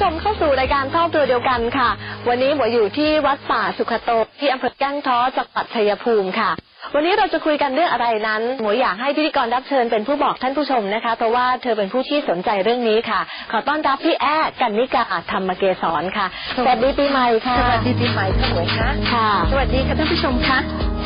ผู้ชมเข้าสู่รายการครอบครัวเดียวกันค่ะ วันนี้หมวอยู่ที่วัดป่าสุขโตที่อำเภอแก้งท้อจังหวัดชัยภูมิค่ะ วันนี้เราจะคุยกันเรื่องอะไรนั้นหมวยอยากให้พิธีกรรับเชิญเป็นผู้บอกท่านผู้ชมนะคะ เพราะว่าเธอเป็นผู้ที่สนใจเรื่องนี้ค่ะ ขอต้อนรับพี่แอ้กันนิกาธรรมเกษรค่ะสวัสดีปีใหม่ค่ะสวัสดีปีใหม่ค่ะหมวยคะค่ะ สวัสดีค่ะท่านผู้ชมคะ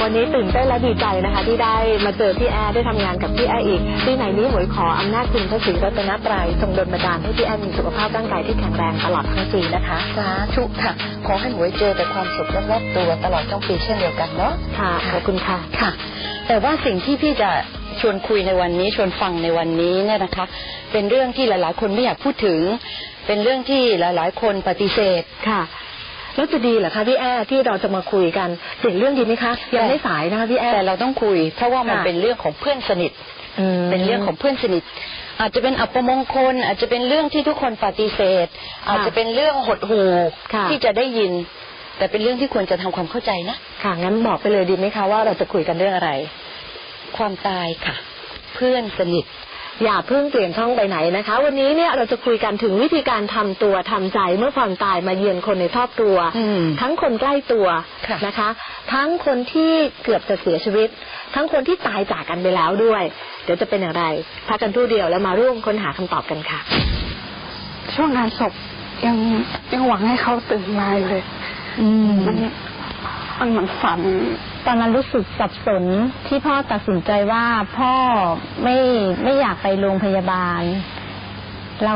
วันนี้ตื่นเต้นและดีใจนะคะ ที่ได้มาเจอพี่แอร์ได้ทำงานกับพี่แอร์อีกปีไหนนี้หมวยขออำนาจคุณพระศรีรัตนตรัยทรงดลบันดาลให้พี่แอร์มีสุขภาพร่างกายที่แข็งแรงตลอดทั้งปีนะคะสาธุค่ะ ขอให้หมวยเจอแต่ความสุขรอบๆตัวตลอดทั้งปีเช่นเดียวกันเนาะค่ะขอบคุณค่ะค่ะ แต่ว่าสิ่งที่พี่จะชวนคุยในวันนี้ชวนฟังในวันนี้เนี่ยนะคะ เป็นเรื่องที่หลายๆ คนไม่อยากพูดถึง เป็นเรื่องที่หลาย ๆ คนปฏิเสธค่ะแล้วจะดีเหรอคะพี่แอร์ที่เราจะมาคุยกันสิ่งเรื่องดีไหมคะยังไม่สายนะคะพี่แอร์แต่เราต้องคุย เพราะว่ามันค่ะเป็นเรื่องของเพื่อนสนิทมเป็นเรื่องของเพื่อนสนิท อาจจะเป็นอัปมงคล อาจจะเป็นเรื่องที่ทุกคนปฏิเสธ อาจจะเป็นเรื่องหดหู่ค่ะที่จะได้ยิน แต่เป็นเรื่องที่ควรจะทำความเข้าใจนะค่ะงั้นบอกไปเลยดีไหมคะว่าเราจะคุยกันเรื่องอะไร ความตายค่ะ เพื่อนสนิทอย่าเพิ่งเปลี่ยนช่องไปไหนนะคะ วันนี้เนี่ยเราจะคุยกันถึงวิธีการทำตัวทำใจเมื่อความตายมาเยือนคนในครอบครัวอืมทั้งคนใกล้ตัวค่ะนะคะ ทั้งคนที่เกือบจะเสียชีวิต ทั้งคนที่ตายจากกันไปแล้วด้วย เดี๋ยวจะเป็นอย่างไรพักกันครู่เดียวแล้วมาร่วมค้นหาคำตอบกันค่ะ ช่วงงานศพยังยังหวังให้เขาตื่นมาอยู่เลย อืมมันมันเหมือนฝันตอนนั้นรู้สึกสับสนที่พ่อตัดสินใจว่าพ่อไม่ไม่อยากไปโรงพยาบาล เรา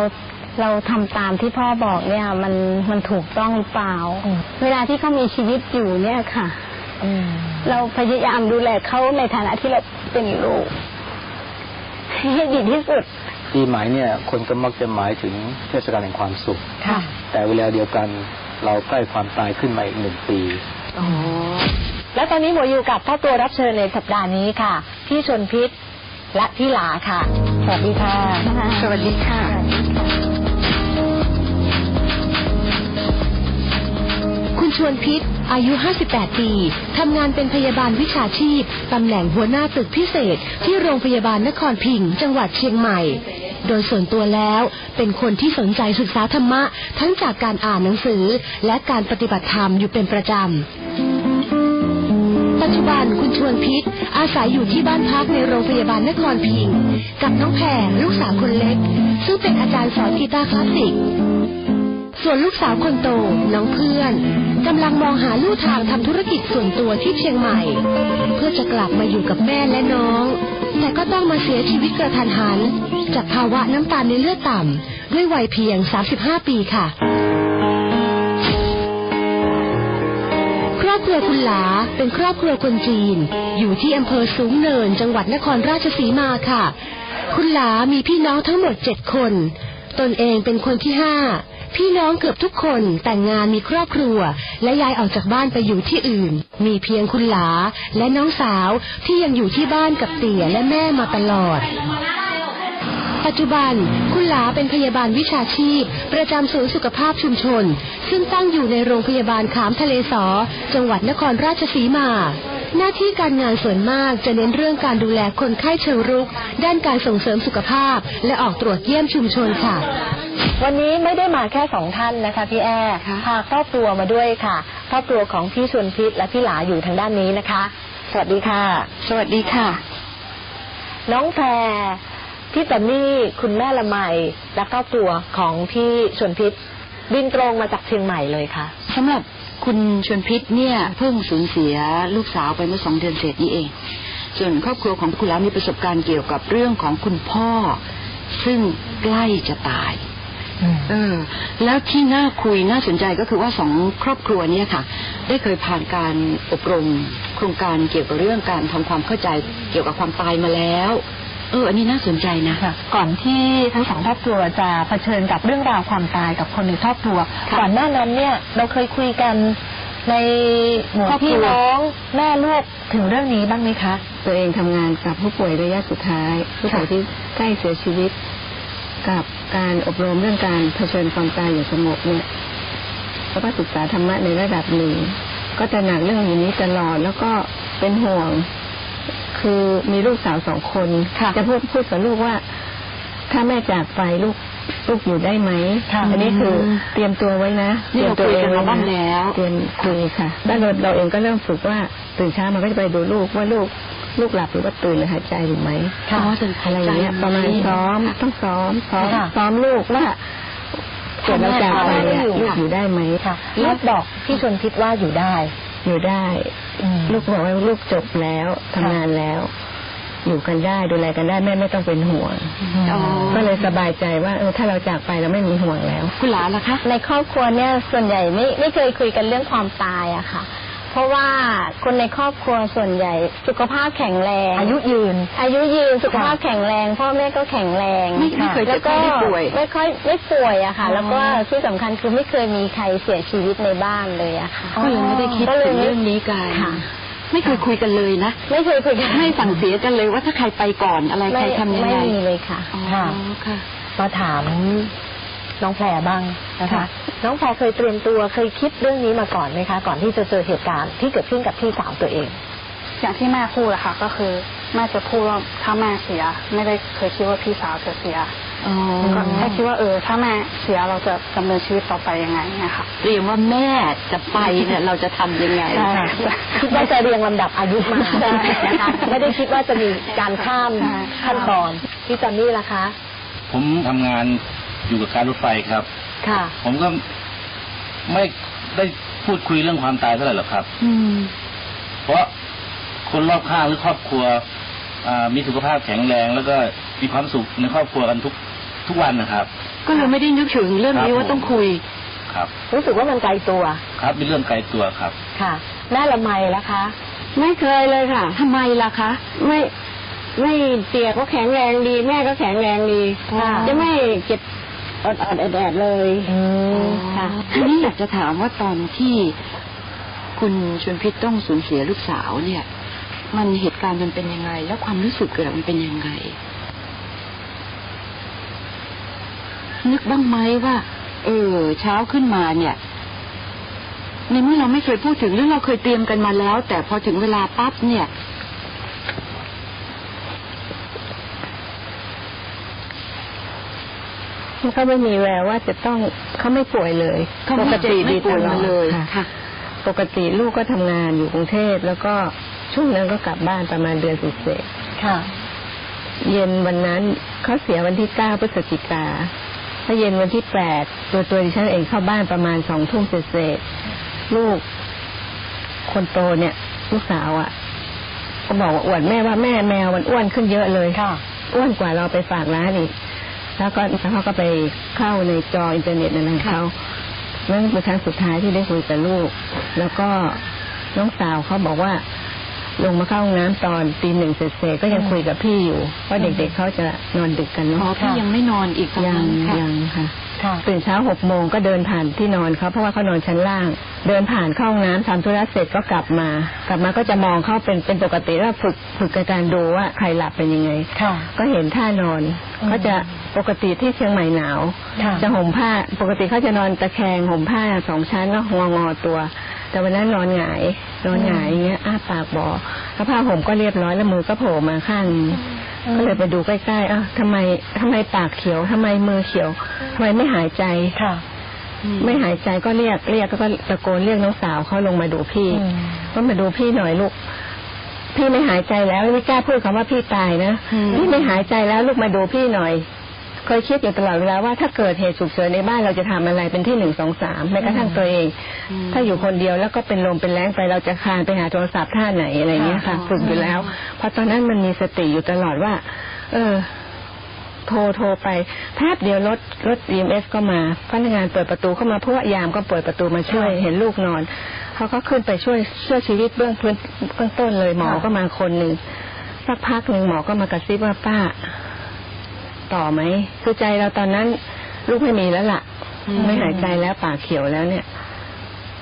เราทำตามที่พ่อบอกเนี่ย มันมันถูกต้องหรือเปล่าอืมเวลาที่เขามีชีวิตอยู่เนี่ยค่ะอืมเราพยายามดูแลเขาในฐานะที่เราเป็นลูกให้ดีที่สุดปีใหม่เนี่ย คนก็มักจะหมายถึงเทศกาลแห่งความสุขค่ะแต่เวลาเดียวกัน เราใกล้ความตายขึ้นมาอีกหนึ่งปีอ๋อและตอนนี้หมวยอยู่กับครอบครัวรับเชิญในสัปดาห์นี้ค่ะ พี่ชนพิษและพี่หลาค่ะ สวัสดีค่ะ สวัสดีค่ะ คุณชวนพิษ อายุ 58 ปี ทำงานเป็นพยาบาลวิชาชีพ ตำแหน่งหัวหน้าตึกพิเศษ ที่โรงพยาบาลนครพิงค์จังหวัดเชียงใหม่ โดยส่วนตัวแล้วเป็นคนที่สนใจศึกษาธรรมะ ทั้งจากการอ่านหนังสือ และการปฏิบัติธรรมอยู่เป็นประจำ ปัจจุบันคุณชวนพิษอาศัยอยู่ที่บ้านพักในโรงพยาบาลนครพิง กับน้องแพรลูกสาวคนเล็ก ซึ่งเป็นอาจารย์สอนกีตาร์คลาสสิกส่วนลูกสาวคนโต น้องเพื่อนกำลังมองหาลู่ทางทำธุรกิจส่วนตัวที่เชียงใหม่ เพื่อจะกลับมาอยู่กับแม่และน้อง แต่ก็ต้องมาเสียชีวิตกระทันหัน จากภาวะน้ำตาลในเลือดต่ำ ด้วยวัยเพียง 35 ปีค่ะ ครอบครัวคุณหลาเป็นครอบครัวคนจีน อยู่ที่อำเภอสูงเนิน จังหวัดนครราชสีมาค่ะ คุณหลามีพี่น้องทั้งหมดเจ็ดคน ตนเองเป็นคนที่ห้าพี่น้องเกือบทุกคนแต่งงานมีครอบครัว และย้ายออกจากบ้านไปอยู่ที่อื่น มีเพียงคุณหลาและน้องสาวที่ยังอยู่ที่บ้านกับเตี่ยและแม่มาตลอด ปัจจุบัน คุณหลาเป็นพยาบาลวิชาชีพ ประจำศูนย์สุขภาพชุมชน ซึ่งตั้งอยู่ในโรงพยาบาลขามทะเลสอ จังหวัดนครราชสีมา หน้าที่การงานส่วนมากจะเน้นเรื่องการดูแลคนไข้เชิงรุก ด้านการส่งเสริมสุขภาพ และออกตรวจเยี่ยมชุมชนค่ะ วันนี้ไม่ได้มาแค่สองท่านนะคะพี่แอ้ค่ะพาครอบครัวมาด้วยค่ะครอบครัวของพี่ชวนพิษและพี่หลาอยู่ทางด้านนี้นะคะ สวัสดีค่ะ สวัสดีค่ะ น้องแพร พี่ตันนี่คุณแม่ละไมและครอบครัวของพี่ชวนพิษบินตรงมาจากเชียงใหม่เลยค่ะสำหรับคุณชวนพิษเนี่ยเพิ่งสูญเสียลูกสาวไปเมื่อสองเดือนเศษนี้เอง ส่วนครอบครัวของคุณแล้วมีประสบการณ์เกี่ยวกับเรื่องของคุณพ่อ ซึ่งใกล้จะตายเออ แล้วที่น่าคุยน่าสนใจก็คือว่าสองครอบครัวเนี่ยค่ะ ได้เคยผ่านการอบรม โครงการเกี่ยวกับเรื่องการทำความเข้าใจเกี่ยวกับความตายมาแล้ว เอออันนี้น่าสนใจนะค่ะก่อนที่ทั้งสองครอบครัวจะเผชิญกับเรื่องราวความตายกับคนในครอบครัวค่ะก่อนหน้านั้นเนี่ยเราเคยคุยกันในหมู่ครอบครัวพี่น้องแม่ลูกถึงเรื่องนี้บ้างไหมคะ ตัวเองทำงานกับผู้ป่วยระยะสุดท้าย ผู้ป่วยที่ใกล้เสียชีวิต กับการอบรมเรื่องการเผชิญความตายอย่างสงบเนี่ยแล้วก็ศึกษาธรรมะในระดับหนึ่งก็จะหนักเรื่องอย่างนี้ตลอดแล้วก็เป็นห่วง คือมีลูกสาวสองคนค่ะจะพูดพูดกับลูกว่า ถ้าแม่จากไปลูกลูกอยู่ได้ไหมค่ะอันนี้คือเตรียมตัวไว้นะนี่เราตรียมตัวคุยกันมาบ้างไนะแล้ว เตรียมคุยค่ะแล้วเราเราเองก็เริ่มฝึกว่าตื่นเช้ามันก็จะไปดูลูกว่าลูกลูกหลับหรือว่าตื่นหรือหายใจอยู่ไหมค่ะอะไรอย่างเงี้ยประมาณซ้อมต้องซ้อมซ้อมค่ะซ้อมลูกว่าเกิดเราจากไปอะอยู่ลูกค่ะอยู่ได้ไหมค่ะลูกบอกพี่ชนพิษว่าอยู่ได้ อยู่ได้อืมลูกบอกว่าลูกจบแล้วทำงานแล้ว อยู่กันได้ดูแลกันได้แม่ไม่ต้องเป็นห่วงอ๋อก็เลยสบายใจว่าเออถ้าเราจากไปเราไม่มีห่วงแล้ว คุณหลาล่ะคะ ในครอบครัวเนี่ยส่วนใหญ่ไม่ไม่เคยคุยกันเรื่องความตายอะค่ะ เพราะว่าคนในครอบครัวส่วนใหญ่สุขภาพแข็งแรง อายุยืน อายุยืนสุขภาพแข็งแรง พ่อแม่ก็แข็งแรงไม่ไม่เคยเจ็แล้บวไข้ก็ได้ป่วย ไม่ค่อยไม่ป่วยอะค่ะอ๋อแล้วก็ที่สำคัญคือไม่เคยมีใครเสียชีวิตในบ้านเลยอะค่ะก็เลยไม่ได้คิดก็ลถึยงไม่เรื่องนี้กันค่ะไม่เคยคุยกันเลยนะ ไม่เคยคุยกันไม่สั่งเสียกันเลยว่าถ้าใครไปก่อนอะไรใครทำยังไงไม่มีเลยค่ะอ๋อค่ะค่ะมาถาม น้องแพรบ้างนะคะค่ะน้องแพรเคยเตรียมตัวเคยคิดเรื่องนี้มาก่อนไหมคะ ก่อนที่จะเจอเหตุการณ์ที่เกิดขึ้นกับพี่สาวตัวเอง อย่างที่แม่พูดอะค่ะ ก็คือแม่จะพูดว่าถ้าแม่เสีย ไม่ได้เคยคิดว่าพี่สาวจะเสียอ๋อก็แค่คิดว่าเออ ถ้าแม่เสียเราจะดำเนินชีวิตต่อไปยังไงเนี่ยค่ะเตรียมว่าแม่จะไปเนี่ยเราจะทำยังไงใช่คิดว่าจะเรียงลำดับอายุมาใช่นะคะไม่ได้คิดว่าจะมีการข้ามใช่ขั้นตอนพี่จอนนี่ล่ะคะ ผมทำงาน อยู่กับการรถไฟครับ ค่ะ ผมก็ไม่ได้พูดคุยเรื่องความตายเท่าไหร่หรอกครับ อืม เพราะคนรอบข้างหรือครอบครัวอ่ามีสุขภาพแข็งแรงแล้วก็มีความสุขในครอบครัวกันทุกทุกวันนะครับ ก็เลยไม่ได้นึกถึงเรื่องนี้ครับว่าต้องคุย ครับ รู้สึกว่ามันไกลตัว ครับเป็นเรื่องไกลตัวครับ ค่ะแม่ละไมล่ะคะ ไม่เคยเลยค่ะทำไมล่ะคะ ไม่ไม่เสียก็แข็งแรงดี แม่ก็แข็งแรงดีค่ะจะไม่เจ็บ อดอดๆแอดๆเลยอืมค่ะทีนี้อยากจะถามว่าตอนที่คุณชวนพิษต้องสูญเสียลูกสาวเนี่ย มันเหตุการณ์มันเป็นยังไง แล้วความรู้สึกเกิดมันเป็นยังไง นึกบ้างไหมว่า เออ เช้าขึ้นมาเนี่ยในเมื่อเราไม่เคยพูดถึงหรือเราเคยเตรียมกันมาแล้ว แต่พอถึงเวลาปั๊บเนี่ย เขาไม่มีแววว่าจะต้องเขาไม่ป่วยเลยเขาไม่เจ็บไม่ป่วยตอมาดเลยค่ะค่ะ ปกติลูกก็ทำงานอยู่กรุงเทพแล้วก็ช่วงนั้นก็กลับบ้านประมาณเดือนเศษค่ะๆเย็นวันนั้นเขาเสียวันที่เก้าพฤศจิกาถ้าเย็นวันที่แปดตัวตัวดิฉันเองเข้าบ้านประมาณสองทุ่มเศษๆลูก คนโตเนี่ย ลูกสาวอะ่ะก็บอกว่าอวดแม่ว่าแม่แมวมันอ้วนขึ้นเยอะเลยค่ะอ้วนกว่าเราไปฝากร้านอีก แล้วก็แล้วเขาก็ไปเข้าในจออินเทอร์เน็ตอะไรของเขานั่นเป็นครั้งสุดท้ายที่ได้คุยกับลูก แล้วก็น้องสาวเขาบอกว่า ลงมาเข้าห้องน้ำตอนตีหนึ่งเสร็จๆก็ยังคุยกับพี่อยู่ว่าเด็กๆเขาจะนอนดึกกันอ๋อเนาะพี่ยังไม่นอนอีกตอนยันั้งนค่ะยังค่ะค่ะตื่นเช้าหกโมงก็เดินผ่านที่นอนเขาเพราะว่าเขานอนชั้นล่าง เดินผ่านเข้าห้องน้ำทำธุระเสร็จก็กลับมา กลับมาก็จะมองเขาเป็นเป็นปกติแล้วฝึกฝึกกับการดูว่าใครหลับเป็นยังไงค่ะก็เห็นท่านอนอืมก็จะ ปกติที่เชียงใหม่หนาวค่ะจะห่มผ้า ปกติเขาจะนอนตะแคงห่มผ้าสองชั้นแล้วงองอตัว แต่วันนั้นนอนหงายนอนหงายอย่างเงี้ยอ้าปากบอแล้วผ้าห่มก็เรียบร้อยแล้วมือก็โผล่มาข้างหนึ่งก็เลยไปดูใกล้ๆอ้าวทำไมทำไมปากเขียวทำไมมือเขียวทำไมไม่หายใจค่ะไม่หายใจก็เรียกเรียกแล้วก็ตะโกนเรียกน้องสาวเขาลงมาดูพี่อืมว่ามาดูพี่หน่อยลูก พี่ไม่หายใจแล้วไม่กล้าพูดคำว่าพี่ตายนะอืมพี่ไม่หายใจแล้วลูกมาดูพี่หน่อย เคยคิดอยู่ตลอดเวลาว่าถ้าเกิดเหตุฉุกเฉินในบ้านเราจะทำอะไรเป็นที่หนึ่งสองสามแม้กระทั่งตัวเอง ถ้าอยู่คนเดียวแล้วก็เป็นลมเป็นแรงไปเราจะคลานไปหาโทรศัพท์ท่าไหนอะไรเงี้ยค่ะฝึกอยู่แล้วเพราะตอนนั้นมันมีสติอยู่ตลอดว่า เออโทรโทรไปแป๊บเดียวรถรถ EMS ก็มาพนักงานเปิดประตูเข้ามาเพราะว่ายามก็เปิดประตูมาช่วยเห็นลูกนอนเขาก็ขึ้นไปช่วยช่วยชีวิตเบื้องพื้นเบื้องต้นเลยหมอก็มาคนหนึ่งสักพักหนึ่งหมอก็มากระซิบว่าป้า ต่อไหมคือใจเราตอนนั้น ลูกไม่มีแล้วล่ะอืมไม่หายใจแล้วปากเขียวแล้วเนี่ย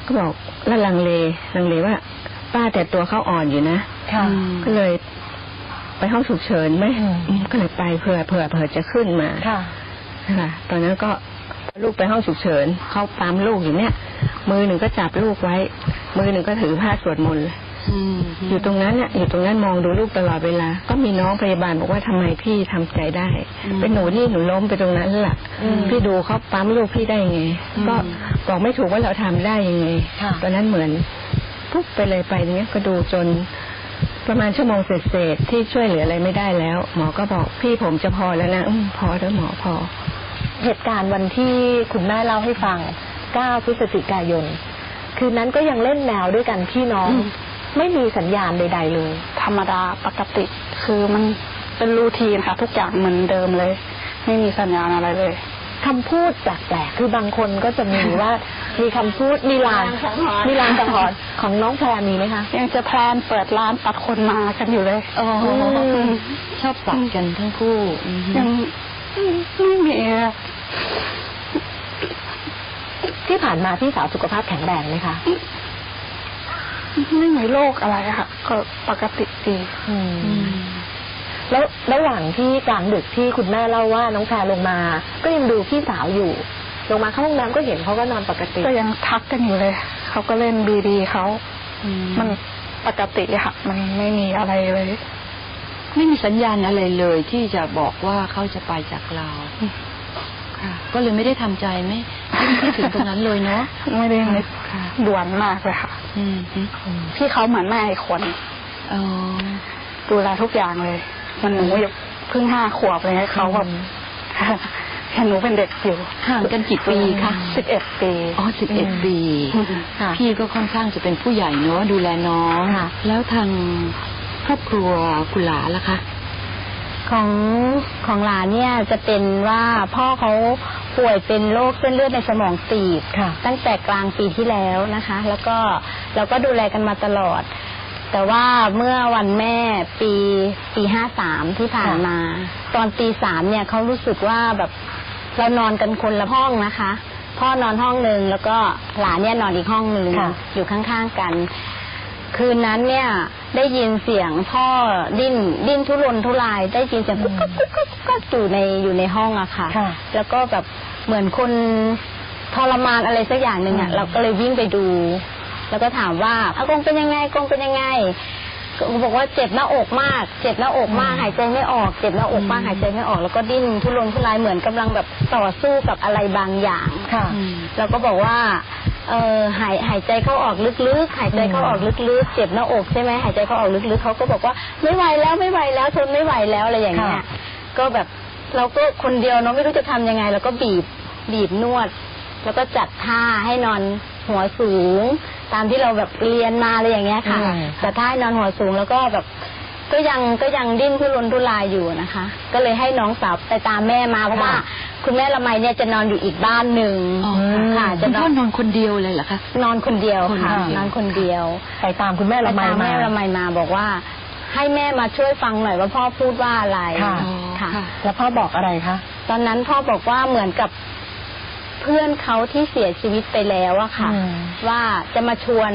ก็บอกแล้วลังเลลังเลว่า ป้าแต่ตัวเขาอ่อนอยู่นะค่ะอืมก็เลย ไปห้องฉุกเฉินไหมอืมอืมก็เลยไปเผื่อเผื่อเผื่อจะขึ้นมาค่ะค่ะตอนนั้นก็ลูกไปห้องฉุกเฉินเขาปั๊มลูกอยู่เนี่ย มือหนึ่งก็จับลูกไว้ มือหนึ่งก็ถือผ้าสวดมนต์ อืมอยู่ตรงนั้นน่ะอยู่ตรงนั้นมองดูลูกตลอดเวลา ก็มีน้องพยาบาลบอกว่าทำไมพี่ทำใจได้ เป็นหนูที่หนูล้มไปตรงนั้นแหละพี่ดูเขาปั๊มลูกพี่ได้ยังไง ก็บอกไม่ถูกว่าเราทำได้ยังไงค่ะตอนนั้นเหมือนปุ๊บไปเลยไปเนี้ยก็ดูจนประมาณชั่วโมงเศษๆที่ช่วยเหลืออะไรไม่ได้แล้ว หมอก็บอกพี่ผมจะพอแล้วนะอมพอแล้วหมอพอ เหตุการณ์วันที่คุณแม่เล่าให้ฟัง 9 พฤศจิกายน คืนนั้นก็ยังเล่นแมวด้วยกันพี่น้อง ไม่มีสัญญาณใด ๆ เลย ธรรมดาปกติ คือมันเป็นรูทีนค่ะ ทุกอย่างเหมือนเดิมเลย ไม่มีสัญญาณอะไรเลยคำพูดแปลกๆคือบางคนก็จะมีว่า มีคำพูดมีลางมีลางสังหรณ์ของน้องแพรมีไหมคะ ยังจะแพลนเปิดร้านตัดคนมากันอยู่เลยอ๋อชอบตัดกันทั้งคู่อืมยังไม่มีอะที่ผ่านมาพี่สาวสุขภาพแข็งแรงไหมคะ ไม่มีโรคอะไรอะค่ะก็ปกติดีแล้วระหว่างที่กลางดึกที่คุณแม่เล่าว่าน้องแพรลงมา ก็ยังดูพี่สาวอยู่ ลงมาเข้าห้องน้ำก็เห็นเขาก็นอนปกติก็ยังทักกันอยู่เลยเขาก็เล่นบีดีเขามันปกติอะค่ะ มันไม่มีอะไรเลย ไม่มีสัญญาณอะไรเลยที่จะบอกว่าเขาจะไปจากเราค่ะ ก็เลยไม่ได้ทำใจไม่ไม่คิดถึงตรงนั้นเลยเนาะไม่ได้นึกค่ะด่วนมากเลยค่ะอืมอืมพี่เขาเหมือนแม่อีกคนอ๋อดูแลทุกอย่างเลย มันหนูยังเพิ่งห้าขวบเลยเขาแบบเห็นหนูเป็นเด็กอยู่ห่างกันกี่ปีคะสิบเอ็ดปี อ๋อสิบเอ็ดปีค่ะพี่ก็ค่อนข้างจะเป็นผู้ใหญ่เนอะดูแลน้องค่ะแล้วทางครอบครัวคุณหลาล่ะคะ ของของหลานเนี่ยจะเป็นว่าพ่อเขาป่วยเป็นโรคเส้นเลือดในสมองตีบค่ะตั้งแต่กลางปีที่แล้วนะคะ แล้วก็เราก็ดูแลกันมาตลอด แต่ว่าเมื่อวันแม่ปีปีห้าสามที่ผ่านมา ตอนตีสามเนี่ยเขารู้สึกว่าแบบเรานอนกันคนละห้องนะคะ พ่อนอนห้องหนึ่งแล้วก็หลานเนี่ยนอนอีกห้องหนึ่งค่ะอยู่ข้างๆกัน คืนนั้นเนี่ย ได้ยินเสียงพ่อดิ้นดิ้นทุรนทุราย ได้ยินเสียงกุ๊กกุ๊กกุ๊กกุ๊กกุ๊กอยู่ในอยู่ในห้องอะค่ะ ค่ะ แล้วก็แบบเหมือนคนทรมานอะไรสักอย่างหนึ่งอะอืม เราก็เลยวิ่งไปดู แล้วก็ถามว่าอากงเป็นยังไงอากงเป็นยังไงก็บอกว่าเจ็บหน้าอกมาก เจ็บหน้าอกมากหายใจไม่ออก เจ็บหน้าอกมากหายใจไม่ออก แล้วก็ดิ้นทุรนทุรายเหมือนกำลังแบบต่อสู้กับอะไรบางอย่าง ค่ะ เราก็บอกว่า เออหายหายใจเข้าออกลึกๆ หายใจเข้าออกลึกๆ เจ็บหน้าอกใช่ไหมหายใจเข้าออกลึกๆเขาก็บอกว่าไม่ไหวแล้วไม่ไหวแล้วทนไม่ไหวแล้วอะไรอย่างเงี้ยค่ะก็แบบเราก็คนเดียวเนาะไม่รู้จะทำยังไงแล้วก็บีบบีบนวด แล้วก็จัดท่าให้นอนหัวสูง ตามที่เราแบบเรียนมาอะไรอย่างเงี้ยค่ะอืมจัดท่าให้นอนหัวสูงแล้วก็แบบก็ยังก็ยังดิ้นทุรนทุรายอยู่นะคะ ก็เลยให้น้องสาวไปตามแม่มาเพราะว่า คุณแม่ละไมเนี่ยจะนอนอยู่อีกบ้านหนึ่งอ๋อค่ะคุจะณนพ่ออนนอนคนเดียวเลยเหรอคะนอนคนเดียวค่ะคนเดียวนอนคนเดียวไปตามคุณแม่ละไมปตมาแม่ละไมมาบอกว่า ให้แม่มาช่วยฟังหน่อยว่าพ่อพูดว่าอะไรค่ะค่ะ แล้วพ่อบอกอะไรคะตอนนั้นพ่อบอกว่าเหมือนกับเพื่อนเขาที่เสียชีวิตไปแล้วอะค่ะอืมว่าจะมาชวน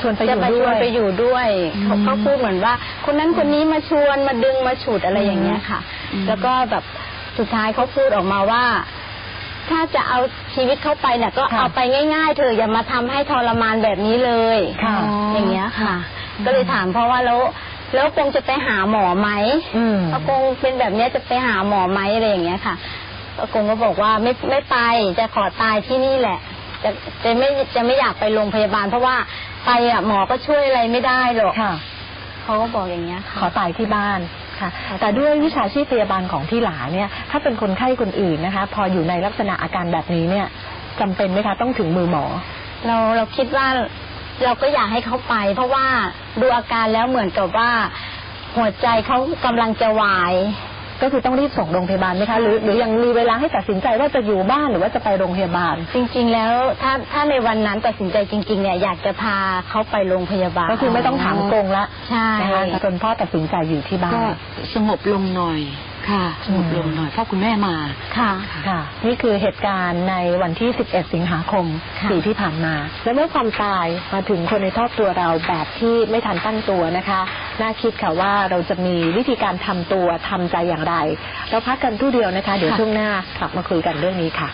ชวนไปอจะยู่มาชด้ววนยไปอยู่ด้วยเขาเขาพูดเหมือนว่า คนนั้นคนนี้มาชวนมาดึงมาฉุดอะไรอย่างเงี้ยค่ะอืมแล้วก็แบบ สุดท้ายเขาพูดออกมาว่า ถ้าจะเอาชีวิตเขาไปเนี่ยก็ค่ะเอาไปง่ายๆเธอะอย่ามาทำให้ทรมานแบบนี้เลยค่ะอย่างเงี้ยค่ะ ก็เลยถามเพราะว่าแล้วแล้วคงจะไปหาหมอไหมอืมอากงเป็นแบบเนี้ยจะไปหาหมอไหมอะไรอย่างเงี้ยค่ะอากงก็บอกว่าไม่ไม่ไปจะขอตายที่นี่แหละ จะจะไม่จะไม่อยากไปโรงพยาบาล เพราะว่าไปอะหมอก็ช่วยอะไรไม่ได้หรอกค่ะเขาก็บอกอย่างเงี้ยขค่ะอตายที่บ้าน ค่ะ แต่ด้วยวิชาชีพพยาบาลของพี่หลาเนี่ย ถ้าเป็นคนไข้คนอื่นนะคะ พออยู่ในลักษณะอาการแบบนี้เนี่ยจำเป็นไหมคะต้องถึงมือหมอ เราเราคิดว่าเราก็อยากให้เขาไป เพราะว่าดูอาการแล้วเหมือนกับว่า หัวใจเขากำลังจะวาย ก็คือต้องรีบส่งโรงพยาบาลไหมคะหรือหรือยังมีเวลาให้ตัดสินใจว่าจะอยู่บ้านหรือว่าจะไปโรงพยาบาล จริง ๆ แล้วถ้าถ้าในวันนั้นตัดสินใจจริงๆเนี่ยอยากจะพาเขาไปโรงพยาบาล ก็คือไม่ต้องถามกงละใช่นะคะจนพ่อตัดสินใจอยู่ที่บ้าก็นสงบลงหน่อย ค่ะสงบลงหน่อยเพราะคุณแม่มาค่ะค่ะ นี่คือเหตุการณ์ในวันที่ 11 สิงหาคมค่ะปีที่ผ่านมา และเมื่อความตายมาถึงคนในครอบครัวเราแบบที่ไม่ทันตั้งตัวนะคะน่าคิดค่ะว่าเราจะมีวิธีการทำตัวทำใจอย่างไร เราพักกันครู่เดียวนะคะ เดี๋ยวช่วงหน้ากลับมาคุยกันเรื่องนี้ค่ะ